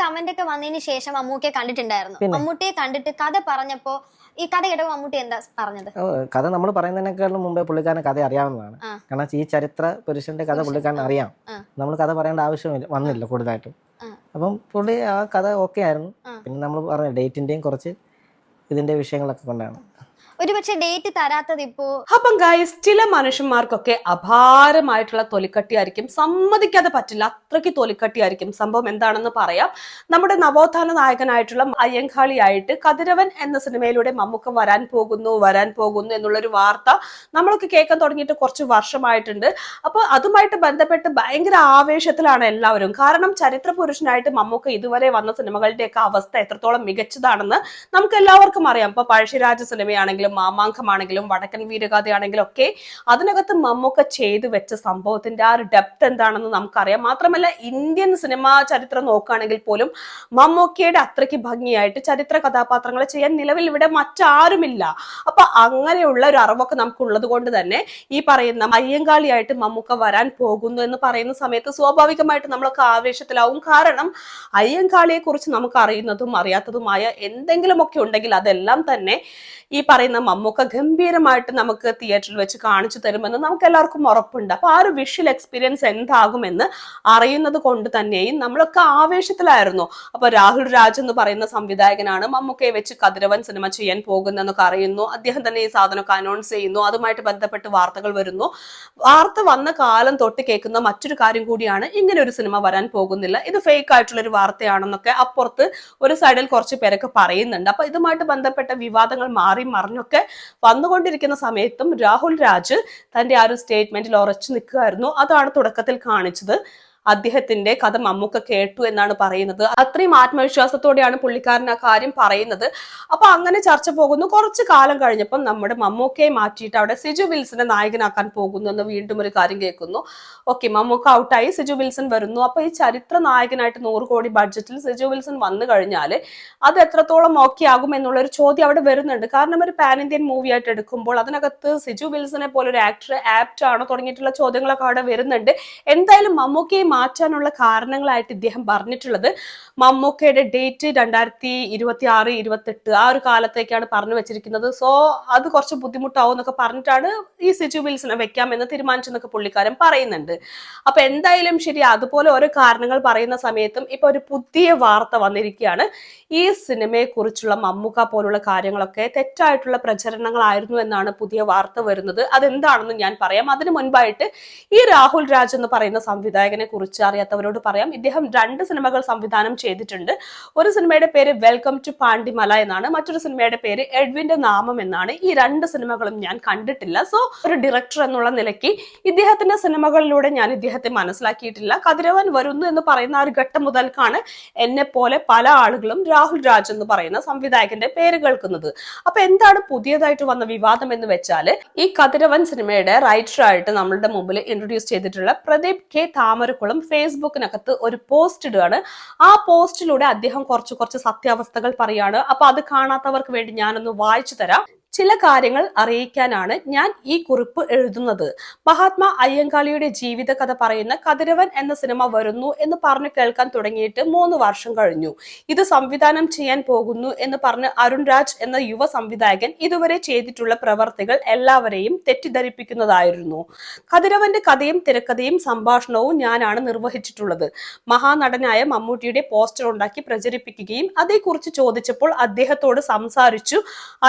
Comment ഒക്കെ വന്നതിന് ശേഷം മമ്മൂട്ടിയെ കണ്ടിട്ടുണ്ടായിരുന്നു. അമ്മൂട്ടിയെ മമ്മൂട്ടിയെ കണ്ടിട്ട് കഥ പറഞ്ഞപ്പോ ഈ കഥ കേട്ടപ്പോ മമ്മൂട്ടി എന്താ പറഞ്ഞത്? കഥ നമ്മൾ പറയുന്നതിനേക്കാളും മുമ്പേ പുള്ളിക്കാരൻ കഥ അറിയാവുന്നതാണ്. കാരണം ഈ ചരിത്ര പുരുഷന്റെ കഥ പുള്ളിക്കാരൻ അറിയാം. നമ്മൾ കഥ പറയേണ്ട ആവശ്യമില്ല വന്നില്ല കൂടുതലായിട്ടും. അപ്പം പുള്ളി ആ കഥ ഓക്കെ ആയിരുന്നു. പിന്നെ നമ്മൾ പറഞ്ഞ ഡേറ്റിന്റെയും കുറച്ച് ഇതിന്റെ വിഷയങ്ങളൊക്കെ കൊണ്ടാണ്. ഒരുപക്ഷെ ഡേറ്റ് തരാത്തത് ഇപ്പോ അപ്പം ഗൈസ് ചില മനുഷ്യന്മാർക്കൊക്കെ അപാരമായിട്ടുള്ള തൊലിക്കട്ടിയായിരിക്കും സമ്മതിക്കാതെ പറ്റില്ല അത്രയ്ക്ക് തൊലിക്കട്ടിയായിരിക്കും. സംഭവം എന്താണെന്ന് പറയാം. നമ്മുടെ നവോത്ഥാന നായകനായിട്ടുള്ള അയ്യങ്കാളിയായിട്ട് കതിരവൻ എന്ന സിനിമയിലൂടെ മമ്മൂക്ക വരാൻ പോകുന്നു വരാൻ പോകുന്നു എന്നുള്ളൊരു വാർത്ത നമ്മളൊക്കെ കേൾക്കാൻ തുടങ്ങിയിട്ട് കുറച്ച് വർഷമായിട്ടുണ്ട്. അപ്പൊ അതുമായിട്ട് ബന്ധപ്പെട്ട് ഭയങ്കര ആവേശത്തിലാണ് എല്ലാവരും. കാരണം ചരിത്ര പുരുഷനായിട്ട് മമ്മൂക്ക ഇതുവരെ വന്ന സിനിമകളുടെയൊക്കെ അവസ്ഥ എത്രത്തോളം മികച്ചതാണെന്ന് നമുക്ക് എല്ലാവർക്കും അറിയാം. ഇപ്പൊ പഴശ്ശിരാജ സിനിമയാണെങ്കിലും മാമാങ്കമാണെങ്കിലും വടക്കൻ വീരഗാഥയാണെങ്കിലും ഒക്കെ അതിനകത്ത് മമ്മൂക്ക ചെയ്തു വെച്ച സംഭവത്തിന്റെ ആ ഒരു ഡെപ്ത് എന്താണെന്ന് നമുക്കറിയാം. മാത്രമല്ല ഇന്ത്യൻ സിനിമാ ചരിത്രം നോക്കുകയാണെങ്കിൽ പോലും മമ്മൂക്കയുടെ അത്രയ്ക്ക് ഭംഗിയായിട്ട് ചരിത്ര കഥാപാത്രങ്ങളെ ചെയ്യാൻ നിലവിൽ ഇവിടെ മറ്റാരുമില്ല. അപ്പൊ അങ്ങനെയുള്ള ഒരു അറിവൊക്കെ നമുക്കുള്ളത് കൊണ്ട് തന്നെ ഈ പറയുന്ന അയ്യങ്കാളിയായിട്ട് മമ്മൂക്ക വരാൻ പോകുന്നു എന്ന് പറയുന്ന സമയത്ത് സ്വാഭാവികമായിട്ട് നമ്മളൊക്കെ ആവേശത്തിലാവും. കാരണം അയ്യങ്കാളിയെ കുറിച്ച് നമുക്ക് അറിയുന്നതും അറിയാത്തതുമായ എന്തെങ്കിലുമൊക്കെ ഉണ്ടെങ്കിൽ അതെല്ലാം തന്നെ ഈ പറയുന്ന മമ്മൂക്ക ഗംഭീരമായിട്ട് നമുക്ക് തിയേറ്ററിൽ വെച്ച് കാണിച്ചു തരുമെന്ന് നമുക്ക് എല്ലാവർക്കും ഉറപ്പുണ്ട്. അപ്പൊ ആ ഒരു വിഷ്വൽ എക്സ്പീരിയൻസ് എന്താകുമെന്ന് അറിയുന്നത് കൊണ്ട് തന്നെയും നമ്മളൊക്കെ ആവേശത്തിലായിരുന്നു. അപ്പൊ രാഹുൽ രാജ് എന്ന് പറയുന്ന സംവിധായകനാണ് മമ്മൂക്കയെ വെച്ച് കതിരവൻ സിനിമ ചെയ്യാൻ പോകുന്നതെന്നൊക്കെ അറിയുന്നു. അദ്ദേഹം തന്നെ ഈ സാധനമൊക്കെ അനൗൺസ് ചെയ്യുന്നു. അതുമായിട്ട് ബന്ധപ്പെട്ട് വാർത്തകൾ വരുന്നു. വാർത്ത വന്ന കാലം തൊട്ട് കേൾക്കുന്ന മറ്റൊരു കാര്യം കൂടിയാണ് ഇങ്ങനെ ഒരു സിനിമ വരാൻ പോകുന്നില്ല. ഇത് ഫേക്ക് ആയിട്ടുള്ള ഒരു വാർത്തയാണെന്നൊക്കെ അപ്പുറത്ത് ഒരു സൈഡിൽ കുറച്ച് പേരൊക്കെ പറയുന്നുണ്ട്. അപ്പൊ ഇതുമായിട്ട് ബന്ധപ്പെട്ട വിവാദങ്ങൾ മാറി മറിഞ്ഞൊക്കെ വന്നുകൊണ്ടിരിക്കുന്ന സമയത്തും രാഹുൽ രാജ് തന്റെ ആ ഒരു സ്റ്റേറ്റ്മെന്റിൽ ഉറച്ചു നിൽക്കുകയായിരുന്നു. അതാണ് തുടക്കത്തിൽ കാണിച്ചത്. അദ്ദേഹത്തിന്റെ കഥ മമ്മൂക്ക കേട്ടു എന്നാണ് പറയുന്നത്. അത്രയും ആത്മവിശ്വാസത്തോടെയാണ് പുള്ളിക്കാരൻ ആ കാര്യം പറയുന്നത്. അപ്പൊ അങ്ങനെ ചർച്ച പോകുന്നു. കുറച്ച് കാലം കഴിഞ്ഞപ്പം നമ്മുടെ മമ്മൂക്കയെ മാറ്റിയിട്ട് അവിടെ സിജു വിൽസനെ നായകനാക്കാൻ പോകുന്നു എന്ന് വീണ്ടും ഒരു കാര്യം കേൾക്കുന്നു. ഓക്കെ മമ്മൂക്ക ഔട്ടായി സിജു വിൽസൺ വരുന്നു. അപ്പൊ ഈ ചരിത്ര നായകനായിട്ട് നൂറ് കോടി ബഡ്ജറ്റിൽ സിജു വിൽസൺ വന്നു കഴിഞ്ഞാൽ അത് എത്രത്തോളം ഓക്കെ ആകും എന്നുള്ളൊരു ചോദ്യം അവിടെ വരുന്നുണ്ട്. കാരണം ഒരു പാൻ ഇന്ത്യൻ മൂവി ആയിട്ട് എടുക്കുമ്പോൾ അതിനകത്ത് സിജു വിൽസനെ പോലെ ഒരു ആക്ടർ ആപ്റ്റ് ആണോ തുടങ്ങിയിട്ടുള്ള ചോദ്യങ്ങളൊക്കെ അവിടെ വരുന്നുണ്ട്. എന്തായാലും മമ്മൂക്കയെ മാറ്റാനുള്ള കാരണങ്ങളായിട്ട് ഇദ്ദേഹം പറഞ്ഞിട്ടുള്ളത്. മമ്മൂക്കയുടെ ഡേറ്റ് രണ്ടായിരത്തി ഇരുപത്തി ആറ് ഇരുപത്തെട്ട് ആ ഒരു കാലത്തേക്കാണ് പറഞ്ഞു വെച്ചിരിക്കുന്നത്. സോ അത് കുറച്ച് ബുദ്ധിമുട്ടാവും എന്നൊക്കെ പറഞ്ഞിട്ടാണ് ഈ സിജു വെക്കാം വെക്കാമെന്ന് തീരുമാനിച്ചെന്നൊക്കെ പുള്ളിക്കാരൻ പറയുന്നുണ്ട്. അപ്പൊ എന്തായാലും ശരി അതുപോലെ ഓരോ കാരണങ്ങൾ പറയുന്ന സമയത്തും ഇപ്പൊ ഒരു പുതിയ വാർത്ത വന്നിരിക്കുകയാണ്. ഈ സിനിമയെ കുറിച്ചുള്ള മമ്മൂക്ക പോലുള്ള കാര്യങ്ങളൊക്കെ തെറ്റായിട്ടുള്ള പ്രചരണങ്ങളായിരുന്നു എന്നാണ് പുതിയ വാർത്ത വരുന്നത്. അതെന്താണെന്ന് ഞാൻ പറയാം. അതിനു മുൻപായിട്ട് ഈ രാഹുൽ രാജ് എന്ന് പറയുന്ന സംവിധായകനെ അറിയാത്തവരോട് പറയാം. ഇദ്ദേഹം രണ്ട് സിനിമകൾ സംവിധാനം ചെയ്തിട്ടുണ്ട്. ഒരു സിനിമയുടെ പേര് വെൽക്കം ടു പാണ്ടിമല എന്നാണ്. മറ്റൊരു സിനിമയുടെ പേര് എഡ്വിന്റെ നാമം എന്നാണ്. ഈ രണ്ട് സിനിമകളും ഞാൻ കണ്ടിട്ടില്ല. സോ ഒരു ഡയറക്ടർ എന്നുള്ള നിലയ്ക്ക് ഇദ്ദേഹത്തിന്റെ സിനിമകളിലൂടെ ഞാൻ ഇദ്ദേഹത്തെ മനസ്സിലാക്കിയിട്ടില്ല. കതിരവൻ വരുന്നു എന്ന് പറയുന്ന ആ ഒരു ഘട്ടം മുതൽക്കാണ് എന്നെ പോലെ പല ആളുകളും രാഹുൽ രാജ് എന്ന് പറയുന്ന സംവിധായകന്റെ പേര് കേൾക്കുന്നത്. അപ്പൊ എന്താണ് പുതിയതായിട്ട് വന്ന വിവാദം എന്ന് വെച്ചാൽ ഈ കതിരവൻ സിനിമയുടെ റൈറ്റർ ആയിട്ട് നമ്മളുടെ മുമ്പിൽ ഇൻട്രൊഡ്യൂസ് ചെയ്തിട്ടുള്ള പ്രദീപ് കെ. താമരക്കുളം ഫേസ്ബുക്കിനകത്ത് ഒരു പോസ്റ്റ് ഇടുകയാണ്. ആ പോസ്റ്റിലൂടെ അദ്ദേഹം കുറച്ച് കുറച്ച് സത്യാവസ്ഥകൾ പറയാണ്. അപ്പൊ അത് കാണാത്തവർക്ക് വേണ്ടി ഞാനൊന്ന് വായിച്ചു തരാം. ചില കാര്യങ്ങൾ അറിയിക്കാനാണ് ഞാൻ ഈ കുറിപ്പ് എഴുതുന്നത്. മഹാത്മാ അയ്യങ്കാളിയുടെ ജീവിത കഥ പറയുന്ന കതിരവൻ എന്ന സിനിമ വരുന്നു എന്ന് പറഞ്ഞു കേൾക്കാൻ തുടങ്ങിയിട്ട് മൂന്ന് വർഷം കഴിഞ്ഞു. ഇത് സംവിധാനം ചെയ്യാൻ പോകുന്നു എന്ന് പറഞ്ഞ് അരുൺ രാജ് എന്ന യുവ സംവിധായകൻ ഇതുവരെ ചെയ്തിട്ടുള്ള പ്രവർത്തികൾ എല്ലാവരെയും തെറ്റിദ്ധരിപ്പിക്കുന്നതായിരുന്നു. കതിരവന്റെ കഥയും തിരക്കഥയും സംഭാഷണവും ഞാനാണ് നിർവഹിച്ചിട്ടുള്ളത്. മഹാനടനായ മമ്മൂട്ടിയുടെ പോസ്റ്റർ ഉണ്ടാക്കി പ്രചരിപ്പിക്കുകയും അതേക്കുറിച്ച് ചോദിച്ചപ്പോൾ അദ്ദേഹത്തോട് സംസാരിച്ചു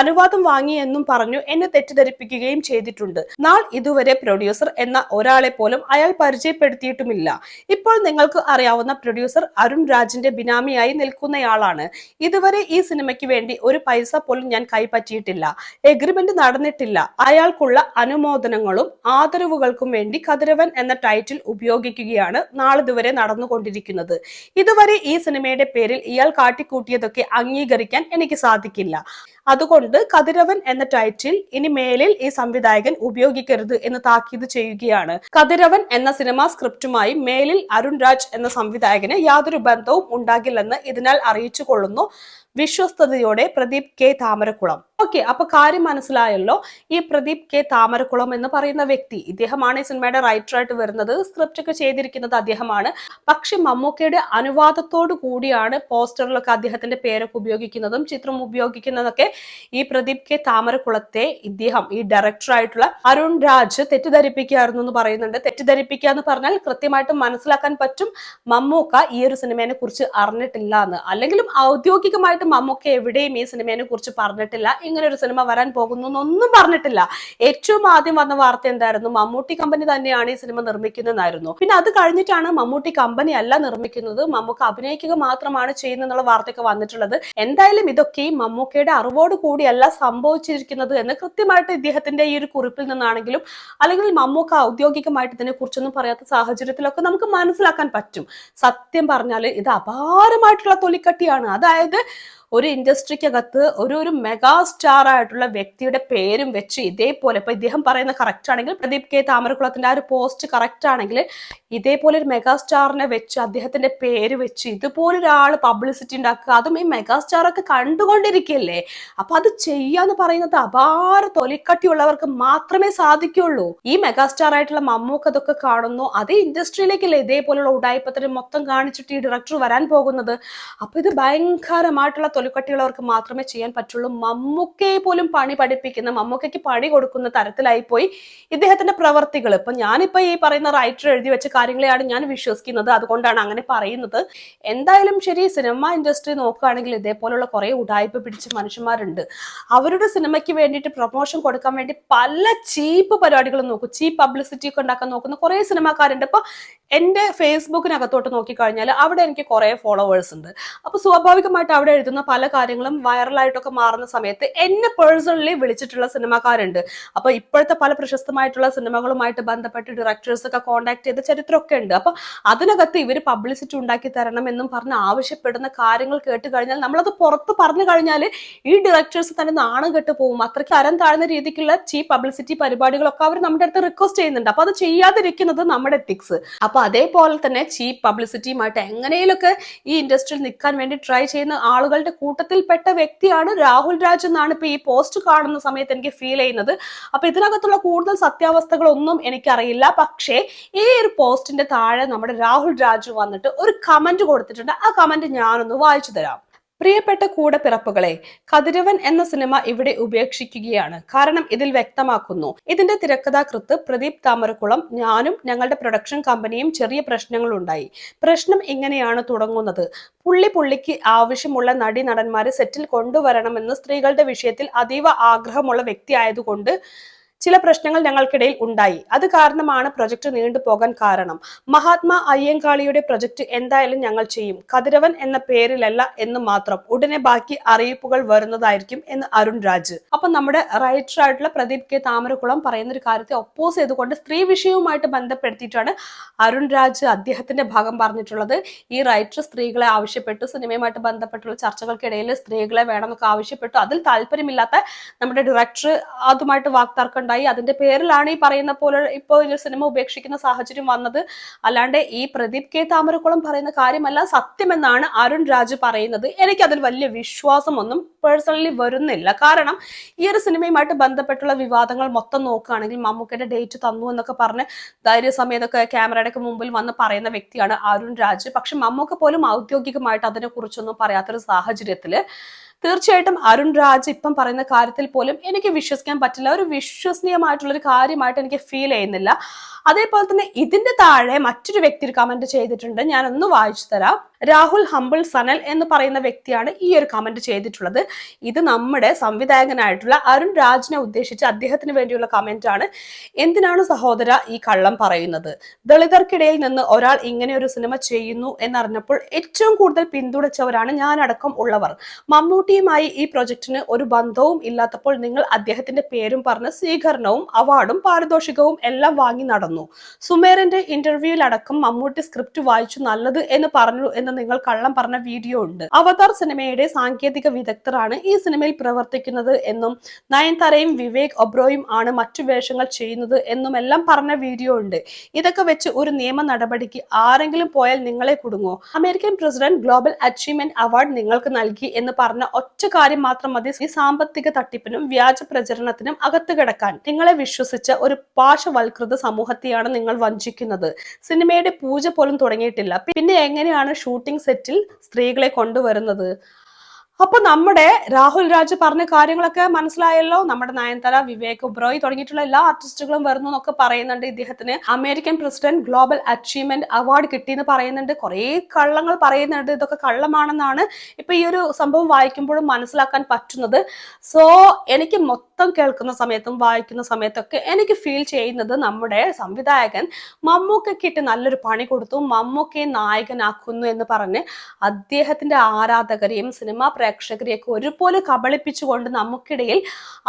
അനുവാദം വാങ്ങി എന്നും പറഞ്ഞു എന്നെ തെറ്റിദ്ധരിപ്പിക്കുകയും ചെയ്തിട്ടുണ്ട്. നാൾ ഇതുവരെ പ്രൊഡ്യൂസർ എന്ന ഒരാളെ പോലും അയാൾ പരിചയപ്പെടുത്തിയിട്ടുമില്ല. ഇപ്പോൾ നിങ്ങൾക്ക് അറിയാവുന്ന പ്രൊഡ്യൂസർ അരുൺ രാജിന്റെ ബിനാമിയായി നിൽക്കുന്നയാളാണ്. ഇതുവരെ ഈ സിനിമയ്ക്ക് വേണ്ടി ഒരു പൈസ പോലും ഞാൻ കൈപ്പറ്റിയിട്ടില്ല. എഗ്രിമെന്റ് നടന്നിട്ടില്ല. അയാൾക്കുള്ള അനുമോദനങ്ങളും ആദരവുകൾക്കും വേണ്ടി കതിരവൻ എന്ന ടൈറ്റിൽ ഉപയോഗിക്കുകയാണ് നാളിതുവരെ നടന്നുകൊണ്ടിരിക്കുന്നത്. ഇതുവരെ ഈ സിനിമയുടെ പേരിൽ ഇയാൾ കാട്ടിക്കൂട്ടിയതൊക്കെ അംഗീകരിക്കാൻ എനിക്ക് സാധിക്കില്ല. അതുകൊണ്ട് കതിരവൻ എന്ന ടൈറ്റിൽ ഇനി മേലിൽ ഈ സംവിധായകൻ ഉപയോഗിക്കരുത് എന്ന് താക്കീത് ചെയ്യുകയാണ്. കതിരവൻ എന്ന സിനിമാ സ്ക്രിപ്റ്റുമായി മേലിൽ അരുൺ രാജ് എന്ന സംവിധായകന് യാതൊരു ബന്ധവും ഉണ്ടാകില്ലെന്ന് ഇതിനാൽ അറിയിച്ചു കൊള്ളുന്നു. വിശ്വസ്തയോടെ പ്രദീപ് കെ താമരക്കുളം. ഓക്കെ അപ്പൊ കാര്യം മനസ്സിലായല്ലോ. ഈ പ്രദീപ് കെ താമരക്കുളം എന്ന് പറയുന്ന വ്യക്തി ഇദ്ദേഹമാണ് ഈ സിനിമയുടെ റൈറ്ററായിട്ട് വരുന്നത് സ്ക്രിപ്റ്റ് ഒക്കെ ചെയ്തിരിക്കുന്നത് അദ്ദേഹമാണ്. പക്ഷെ മമ്മൂക്കയുടെ അനുവാദത്തോടു കൂടിയാണ് പോസ്റ്ററിലൊക്കെ അദ്ദേഹത്തിന്റെ പേരൊക്കെ ഉപയോഗിക്കുന്നതും ചിത്രം ഉപയോഗിക്കുന്നതൊക്കെ ഈ പ്രദീപ് കെ താമരക്കുളത്തെ ഇദ്ദേഹം ഈ ഡയറക്ടറായിട്ടുള്ള അരുൺ രാജ് തെറ്റിദ്ധരിപ്പിക്കുകയായിരുന്നു എന്ന് പറയുന്നുണ്ട്. തെറ്റിദ്ധരിപ്പിക്കുക എന്ന് പറഞ്ഞാൽ കൃത്യമായിട്ടും മനസ്സിലാക്കാൻ പറ്റും മമ്മൂക്ക ഈ ഒരു സിനിമയെ കുറിച്ച് അറിഞ്ഞിട്ടില്ല എന്ന്. അല്ലെങ്കിലും ഔദ്യോഗികമായിട്ട് മമ്മൂക്ക എവിടെയും ഈ സിനിമയെ കുറിച്ച് പറഞ്ഞിട്ടില്ല. ഇങ്ങനെ ഒരു സിനിമ വരാൻ പോകുന്നു എന്നൊന്നും പറഞ്ഞിട്ടില്ല. ഏറ്റവും ആദ്യം വന്ന വാർത്ത എന്തായിരുന്നു? മമ്മൂട്ടി കമ്പനി തന്നെയാണ് ഈ സിനിമ നിർമ്മിക്കുന്നതായിരുന്നു പിന്നെ അത് കഴിഞ്ഞിട്ടാണ് മമ്മൂട്ടി കമ്പനി അല്ല നിർമ്മിക്കുന്നത്. മമ്മൂക്ക അഭിനയിക്കുക മാത്രമാണ് ചെയ്യുന്നതെന്നുള്ള വാർത്തയൊക്കെ വന്നിട്ടുള്ളത്. എന്തായാലും ഇതൊക്കെ മമ്മൂക്കയുടെ അറിവോട് കൂടിയല്ല സംഭവിച്ചിരിക്കുന്നത് എന്ന് കൃത്യമായിട്ട് ഇദ്ദേഹത്തിന്റെ ഈ ഒരു കുറിപ്പിൽ നിന്നാണെങ്കിലും അല്ലെങ്കിൽ മമ്മൂക്ക ഔദ്യോഗികമായിട്ട് ഇതിനെ കുറിച്ചൊന്നും പറയാത്ത സാഹചര്യത്തിലൊക്കെ നമുക്ക് മനസ്സിലാക്കാൻ പറ്റും. സത്യം പറഞ്ഞാൽ ഇത് അപാരമായിട്ടുള്ള തൊലിക്കട്ടിയാണ്. അതായത് ഒരു ഇൻഡസ്ട്രിക്കകത്ത് ഒരു ഒരു മെഗാ സ്റ്റാർ ആയിട്ടുള്ള വ്യക്തിയുടെ പേരും വെച്ച് ഇതേപോലെ ഇപ്പൊ ഇദ്ദേഹം പറയുന്ന കറക്റ്റ് ആണെങ്കിൽ പ്രദീപ് കെ താമരക്കുളത്തിന്റെ ആ ഒരു പോസ്റ്റ് കറക്റ്റ് ആണെങ്കിൽ ഇതേപോലെ ഒരു മെഗാ സ്റ്റാറിനെ വെച്ച് അദ്ദേഹത്തിന്റെ പേര് വെച്ച് ഇതുപോലെ ഒരാൾ പബ്ലിസിറ്റി ഉണ്ടാക്കുക അതും ഈ മെഗാ സ്റ്റാർ ഒക്കെ കണ്ടുകൊണ്ടിരിക്കുകയല്ലേ അപ്പൊ അത് ചെയ്യാന്ന് പറയുന്നത് അപാര തൊലിക്കട്ടിയുള്ളവർക്ക് മാത്രമേ സാധിക്കുള്ളൂ. ഈ മെഗാ സ്റ്റാർ ആയിട്ടുള്ള മമ്മൂക്ക് അതൊക്കെ കാണുന്നു. അതേ ഇൻഡസ്ട്രിയിലേക്കല്ലേ ഇതേപോലെയുള്ള ഉടായ്പത്തിന് മൊത്തം കാണിച്ചിട്ട് ഈ ഡയറക്ടർ വരാൻ പോകുന്നത്? അപ്പൊ ഇത് ഭയങ്കരമായിട്ടുള്ള തൊലിക്കട്ടിയുള്ളവർക്ക് മാത്രമേ ചെയ്യാൻ പറ്റുള്ളൂ. മമ്മൂക്കയെ പോലും പണി പഠിപ്പിക്കുന്ന മമ്മൂക്കയ്ക്ക് പണി കൊടുക്കുന്ന തരത്തിലായി പോയി ഇദ്ദേഹത്തിന്റെ പ്രവർത്തികൾ. ഇപ്പൊ ഞാനിപ്പോ ഈ പറയുന്ന റൈറ്റർ എഴുതി വെച്ച കാര്യങ്ങളെയാണ് ഞാൻ വിശ്വസിക്കുന്നത്. അതുകൊണ്ടാണ് അങ്ങനെ പറയുന്നത്. എന്തായാലും ശരി സിനിമ ഇൻഡസ്ട്രി നോക്കുകയാണെങ്കിൽ ഇതേപോലുള്ള കുറെ ഉടായ്പ പിടിച്ച മനുഷ്യന്മാരുണ്ട്. അവരുടെ സിനിമയ്ക്ക് വേണ്ടിയിട്ട് പ്രൊമോഷൻ കൊടുക്കാൻ വേണ്ടി പല ചീപ്പ് പരിപാടികളും നോക്കും. ചീപ്പ് പബ്ലിസിറ്റി ഒക്കെ ഉണ്ടാക്കാൻ നോക്കുന്ന കുറെ സിനിമാക്കാരുണ്ട്. ഇപ്പൊ എന്റെ ഫേസ്ബുക്കിനകത്തോട്ട് നോക്കിക്കഴിഞ്ഞാൽ അവിടെ എനിക്ക് കുറെ ഫോളോവേഴ്സ് ഉണ്ട്. അപ്പൊ സ്വാഭാവികമായിട്ട് അവിടെ എഴുതുന്ന പല കാര്യങ്ങളും വൈറലായിട്ടൊക്കെ മാറുന്ന സമയത്ത് എന്നെ പേഴ്സണലി വിളിച്ചിട്ടുള്ള സിനിമാക്കാരുണ്ട്. അപ്പൊ ഇപ്പോഴത്തെ പല പ്രശസ്തമായിട്ടുള്ള സിനിമകളുമായിട്ട് ബന്ധപ്പെട്ട് ഡയറക്ടേഴ്സ് ഒക്കെ കോണ്ടാക്ട് ചെയ്ത ചരിത്രമൊക്കെ ഉണ്ട്. അപ്പൊ അതിനകത്ത് ഇവർ പബ്ലിസിറ്റി ഉണ്ടാക്കി തരണം എന്നും പറഞ്ഞ് ആവശ്യപ്പെടുന്ന കാര്യങ്ങൾ കേട്ട് കഴിഞ്ഞാൽ നമ്മളത് പുറത്ത് പറഞ്ഞു കഴിഞ്ഞാൽ ഈ ഡയറക്ടേഴ്സ് തന്നെ നാണം കെട്ട് പോകും അത്രയ്ക്ക് അരം താഴ്ന്ന രീതിക്കുള്ള ചീപ്പ് പബ്ലിസിറ്റി പരിപാടികളൊക്കെ അവർ നമ്മുടെ അടുത്ത് റിക്വസ്റ്റ് ചെയ്യുന്നുണ്ട്. അപ്പൊ അത് ചെയ്യാതിരിക്കുന്നത് നമ്മുടെ എത്തിക്സ് അപ്പൊ അതേപോലെ തന്നെ ചീപ്പ് പബ്ലിസിറ്റിയുമായിട്ട് എങ്ങനെയൊക്കെ ഈ ഇൻഡസ്ട്രിയിൽ നിൽക്കാൻ വേണ്ടി ട്രൈ ചെയ്യുന്ന ആളുകളുടെ കൂട്ടത്തിൽപ്പെട്ട വ്യക്തിയാണ് രാഹുൽ രാജ് എന്നാണ് ഇപ്പൊ ഈ പോസ്റ്റ് കാണുന്ന സമയത്ത് എനിക്ക് ഫീൽ ചെയ്യുന്നത്. അപ്പൊ ഇതിനകത്തുള്ള കൂടുതൽ സത്യാവസ്ഥകളൊന്നും എനിക്കറിയില്ല. പക്ഷേ ഈ ഒരു പോസ്റ്റിന്റെ താഴെ നമ്മുടെ രാഹുൽ രാജു വന്നിട്ട് ഒരു കമന്റ് കൊടുത്തിട്ടുണ്ട്. ആ കമന്റ് ഞാനൊന്ന് വായിച്ചു തരാം. പ്രിയപ്പെട്ട കൂടപ്പിറപ്പുകളെ കതിരവൻ എന്ന സിനിമ ഇവിടെ ഉപേക്ഷിക്കുകയാണ്. കാരണം ഇതിൽ വ്യക്തമാക്കുന്നു. ഇതിന്റെ തിരക്കഥാകൃത്ത് പ്രദീപ് താമരക്കുളം ഞാനും ഞങ്ങളുടെ പ്രൊഡക്ഷൻ കമ്പനിയും ചെറിയ പ്രശ്നങ്ങളുണ്ടായി. പ്രശ്നം ഇങ്ങനെയാണ് തുടങ്ങുന്നത്. പുള്ളി പുള്ളിക്ക് ആവശ്യമുള്ള നടി നടന്മാരെ സെറ്റിൽ കൊണ്ടുവരണമെന്ന് സ്ത്രീകളുടെ വിഷയത്തിൽ അതീവ ആഗ്രഹമുള്ള വ്യക്തി ആയതുകൊണ്ട് ചില പ്രശ്നങ്ങൾ ഞങ്ങൾക്കിടയിൽ ഉണ്ടായി. അത് കാരണമാണ് പ്രൊജക്ട് നീണ്ടുപോകാൻ കാരണം. മഹാത്മാ അയ്യങ്കാളിയുടെ പ്രൊജക്ട് എന്തായാലും ഞങ്ങൾ ചെയ്യും. കതിരവൻ എന്ന പേരിലല്ല എന്ന് മാത്രം. ഉടനെ ബാക്കി അറിയിപ്പുകൾ വരുന്നതായിരിക്കും എന്ന് അരുൺ രാജ്. അപ്പൊ നമ്മുടെ റൈറ്റർ ആയിട്ടുള്ള പ്രദീപ് കെ താമരക്കുളം പറയുന്ന ഒരു കാര്യത്തെ ഒപ്പോസ് ചെയ്തുകൊണ്ട് സ്ത്രീ വിഷയവുമായിട്ട് ബന്ധപ്പെടുത്തിയിട്ടാണ് അരുൺ രാജ് അദ്ദേഹത്തിന്റെ ഭാഗം പറഞ്ഞിട്ടുള്ളത്. ഈ റൈറ്റർ സ്ത്രീകളെ ആവശ്യപ്പെട്ടു സിനിമയുമായിട്ട് ബന്ധപ്പെട്ടുള്ള ചർച്ചകൾക്കിടയിൽ സ്ത്രീകളെ വേണമെന്നൊക്കെ ആവശ്യപ്പെട്ടു. അതിൽ താല്പര്യമില്ലാത്ത നമ്മുടെ ഡയറക്ടർ അതുമായിട്ട് വാക്തർക്കം ഉണ്ടായി. അതിന്റെ പേരിലാണ് ഈ പറയുന്ന പോലെ ഇപ്പോൾ ഈ സിനിമ ഉപേക്ഷിക്കുന്ന സാഹചര്യം വന്നത്. അല്ലാണ്ട് ഈ പ്രദീപ് കെ താമരക്കുളം പറയുന്ന കാര്യമല്ല സത്യമെന്നാണ് അരുൺ രാജ് പറയുന്നത്. എനിക്ക് അതിൽ വലിയ വിശ്വാസമൊന്നും പേഴ്സണലി വരുന്നില്ല. കാരണം ഈ ഒരു സിനിമയുമായിട്ട് ബന്ധപ്പെട്ടുള്ള വിവാദങ്ങൾ മൊത്തം നോക്കുകയാണെങ്കിൽ മമ്മൂക്കയുടെ ഡേറ്റ് തന്നു എന്നൊക്കെ പറഞ്ഞ് ധൈര്യസമയത്തൊക്കെ ക്യാമറയുടെ മുമ്പിൽ വന്ന് പറയുന്ന വ്യക്തിയാണ് അരുൺ രാജ്. പക്ഷെ മമ്മൂക്ക പോലും ഔദ്യോഗികമായിട്ട് അതിനെ കുറിച്ചൊന്നും പറയാത്തൊരു സാഹചര്യത്തിൽ തീർച്ചയായിട്ടും അരുൺ രാജ് ഇപ്പം പറയുന്ന കാര്യത്തിൽ പോലും എനിക്ക് വിശ്വസിക്കാൻ പറ്റില്ല. ഒരു വിശ്വസനീയമായിട്ടുള്ള ഒരു കാര്യമായിട്ട് എനിക്ക് ഫീൽ ചെയ്യുന്നില്ല. അതേപോലെ തന്നെ ഇതിന്റെ താഴെ മറ്റൊരു വ്യക്തി ഒരു കമന്റ് ചെയ്തിട്ടുണ്ട്. ഞാൻ ഒന്ന് വായിച്ചു തരാം. രാഹുൽ ഹംബിൾ സനൽ എന്ന് പറയുന്ന വ്യക്തിയാണ് ഈ ഒരു കമന്റ് ചെയ്തിട്ടുള്ളത്. ഇത് നമ്മുടെ സംവിധായകനായിട്ടുള്ള അരുൺ രാജിനെ ഉദ്ദേശിച്ച് അദ്ദേഹത്തിന് വേണ്ടിയുള്ള കമന്റ് ആണ്. എന്തിനാണ് സഹോദര ഈ കള്ളം പറയുന്നത്? ദളിതർക്കിടയിൽ നിന്ന് ഒരാൾ ഇങ്ങനെ ഒരു സിനിമ ചെയ്യുന്നു എന്നറിഞ്ഞപ്പോൾ ഏറ്റവും കൂടുതൽ പിന്തുണച്ചവരാണ് ഞാനടക്കം ഉള്ളവർ. മമ്മൂട്ടി മമ്മൂട്ടിയുമായി ഈ പ്രൊജക്ടിന് ഒരു ബന്ധവും ഇല്ലാത്തപ്പോൾ നിങ്ങൾ അദ്ദേഹത്തിന്റെ പേരും പറഞ്ഞ് സ്വീകരണവും അവാർഡും പാരിതോഷികവും എല്ലാം വാങ്ങി നടന്നു. സുമേറിന്റെ ഇന്റർവ്യൂവിലടക്കം മമ്മൂട്ടി സ്ക്രിപ്റ്റ് വായിച്ചു നല്ലത് എന്ന് പറഞ്ഞു എന്ന് നിങ്ങൾ കള്ളം പറഞ്ഞ വീഡിയോ ഉണ്ട്. അവതാർ സിനിമയുടെ സാങ്കേതിക വിദഗ്ധരാണ് ഈ സിനിമയിൽ പ്രവർത്തിക്കുന്നത് എന്നും നയൻതാരയും വിവേക് ഒബ്രോയും ആണ് മറ്റു വേഷങ്ങൾ ചെയ്യുന്നത് എന്നും എല്ലാം പറഞ്ഞ വീഡിയോ ഉണ്ട്. ഇതൊക്കെ വെച്ച് ഒരു നിയമ നടപടിക്ക് ആരെങ്കിലും പോയാൽ നിങ്ങളെ കുടുങ്ങോ American president global achievement award നിങ്ങൾക്ക് നൽകി എന്ന് പറഞ്ഞ ഒറ്റ കാര്യം മാത്രം മതി. ഈ സാമ്പത്തിക തട്ടിപ്പിനും വ്യാജ പ്രചരണത്തിനും അകത്ത് കിടക്കാൻ നിങ്ങളെ വിശ്വസിച്ച ഒരു പാശവൽകൃത സമൂഹത്തെയാണ് നിങ്ങൾ വഞ്ചിക്കുന്നത്. സിനിമയുടെ പൂജ പോലും തുടങ്ങിയിട്ടില്ല. പിന്നെ എങ്ങനെയാണ് ഷൂട്ടിംഗ് സെറ്റിൽ സ്ത്രീകളെ കൊണ്ടുവരുന്നത്? അപ്പൊ നമ്മുടെ രാഹുൽ രാജ് പറഞ്ഞ കാര്യങ്ങളൊക്കെ മനസ്സിലായല്ലോ? നമ്മുടെ നയൻതല വിവേക് ഒബ്രോയ് തുടങ്ങിയിട്ടുള്ള എല്ലാ ആർട്ടിസ്റ്റുകളും വരുന്നു എന്നൊക്കെ പറയുന്നുണ്ട് ഇദ്ദേഹത്തിന്. American president global achievement award കിട്ടിയെന്ന് പറയുന്നുണ്ട്. കുറെ കള്ളങ്ങൾ പറയുന്നുണ്ട്. ഇതൊക്കെ കള്ളമാണെന്നാണ് ഇപ്പൊ ഈ ഒരു സംഭവം വായിക്കുമ്പോഴും മനസ്സിലാക്കാൻ പറ്റുന്നത്. സോ എനിക്ക് മൊത്തം കേൾക്കുന്ന സമയത്തും വായിക്കുന്ന സമയത്തൊക്കെ എനിക്ക് ഫീൽ ചെയ്യുന്നത് നമ്മുടെ സംവിധായകൻ മമ്മൂക്കയ്ക്ക് ഇട്ട് നല്ലൊരു പണി കൊടുത്തു. മമ്മൂക്കയെ നായകനാക്കുന്നു എന്ന് പറഞ്ഞ് അദ്ദേഹത്തിന്റെ ആരാധകരെയും സിനിമാ പ്രേക്ഷകരെയൊക്കെ ഒരുപോലെ കബളിപ്പിച്ചുകൊണ്ട് നമുക്കിടയിൽ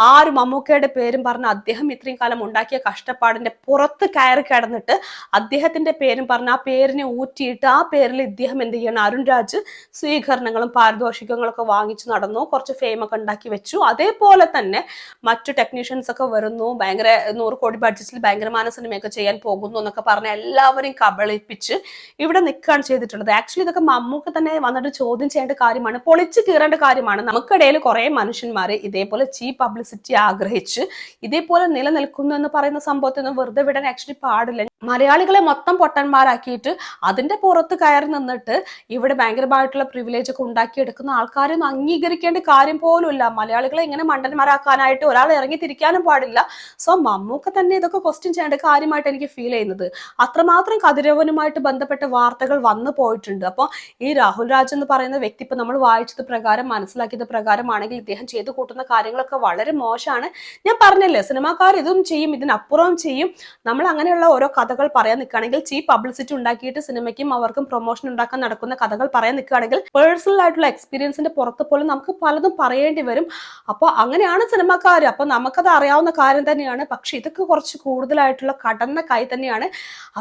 ആര് മമ്മൂക്കയുടെ പേരും പറഞ്ഞ് അദ്ദേഹം ഇത്രയും കാലം ഉണ്ടാക്കിയ കഷ്ടപ്പാടിന്റെ പുറത്ത് കയറി കിടന്നിട്ട് അദ്ദേഹത്തിന്റെ പേരും പറഞ്ഞ് ആ പേരിനെ ഊറ്റിയിട്ട് ആ പേരിൽ ഇദ്ദേഹം എന്ത് ചെയ്യണം? അരുൺ രാജ് സ്വീകരണങ്ങളും പാരിതോഷികങ്ങളും ഒക്കെ വാങ്ങിച്ചു നടന്നു. കുറച്ച് ഫെയിം ഒക്കെ ഉണ്ടാക്കി വെച്ചു. അതേപോലെ തന്നെ മറ്റു ടെക്നീഷ്യൻസ് ഒക്കെ വരുന്നു. ഭയങ്കര നൂറ് കോടി ബഡ്ജറ്റിൽ ഭയങ്കരമായ സിനിമയൊക്കെ ചെയ്യാൻ പോകുന്നു എന്നൊക്കെ പറഞ്ഞ് എല്ലാവരെയും കബളിപ്പിച്ച് ഇവിടെ നിൽക്കുകയാണ് ചെയ്തിട്ടുള്ളത്. ആക്ച്വലി ഇതൊക്കെ മമ്മൂക്ക് തന്നെ വന്നിട്ട് ചോദ്യം ചെയ്യേണ്ട കാര്യമാണ്. പൊളിച്ചു കീറേണ്ട കാര്യമാണ്. നമുക്കിടയിൽ കുറെ മനുഷ്യന്മാർ ഇതേപോലെ ചീപ്പ് പബ്ലിസിറ്റി ആഗ്രഹിച്ച് ഇതേപോലെ നിലനിൽക്കുന്നു എന്ന് പറയുന്ന സംഭവത്തെ ഒന്നും വെറുതെ വിടാൻ ആക്ച്വലി പാടില്ല. മലയാളികളെ മൊത്തം പൊട്ടന്മാരാക്കിയിട്ട് അതിന്റെ പുറത്ത് കയറി നിന്നിട്ട് ഇവിടെ ഭയങ്കരമായിട്ടുള്ള പ്രിവിലേജ് ഒക്കെ ഉണ്ടാക്കിയെടുക്കുന്ന ആൾക്കാരെ അംഗീകരിക്കേണ്ട കാര്യം പോലും ഇല്ല മലയാളികളെ ഇങ്ങനെ മണ്ടന്മാരാക്കാനായിട്ട് ഒരാൾ ഇറങ്ങി തിരിക്കാനും പാടില്ല. സോ മമ്മൂക്ക തന്നെ ഇതൊക്കെ ക്വസ്റ്റ്യൻ ചെയ്യേണ്ട കാര്യമായിട്ട് എനിക്ക് ഫീൽ ചെയ്യുന്നത്. അത്രമാത്രം കതിരവനുമായിട്ട് ബന്ധപ്പെട്ട വാർത്തകൾ വന്നു പോയിട്ടുണ്ട്. അപ്പോൾ ഈ രാഹുൽ രാജ് എന്ന് പറയുന്ന വ്യക്തി ഇപ്പൊ നമ്മൾ വായിച്ചത് പ്രകാരം മനസ്സിലാക്കിയത് പ്രകാരമാണെങ്കിൽ ഇദ്ദേഹം ചെയ്തു കൂട്ടുന്ന കാര്യങ്ങളൊക്കെ വളരെ മോശമാണ്. ഞാൻ പറഞ്ഞല്ലേ സിനിമാക്കാർ ഇതും ചെയ്യും ഇതിനപ്പുറവും ചെയ്യും. നമ്മൾ അങ്ങനെയുള്ള ഓരോ കഥകൾ പറയാൻ നിൽക്കുകയാണെങ്കിൽ ചീപ്പ് പബ്ലിസിറ്റി ഉണ്ടാക്കിയിട്ട് സിനിമയ്ക്കും അവർക്കും പ്രൊമോഷൻ ഉണ്ടാക്കാൻ നടക്കുന്ന കഥകൾ പറയാൻ നിൽക്കുകയാണെങ്കിൽ പേഴ്സണൽ ആയിട്ടുള്ള എക്സ്പീരിയൻസിന്റെ പുറത്ത് പോലും നമുക്ക് പലതും പറയേണ്ടി വരും. അപ്പോൾ അങ്ങനെയാണ് സിനിമക്കാർ. അപ്പോൾ നമുക്കത് അറിയാവുന്ന കാര്യം തന്നെയാണ്. പക്ഷെ ഇതൊക്കെ കുറച്ച് കൂടുതലായിട്ടുള്ള കടന്ന കൈ തന്നെയാണ്.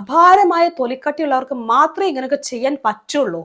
അപാരമായ തൊലിക്കട്ടിയുള്ളവർക്ക് മാത്രമേ ഇങ്ങനെയൊക്കെ ചെയ്യാൻ പറ്റുള്ളൂ.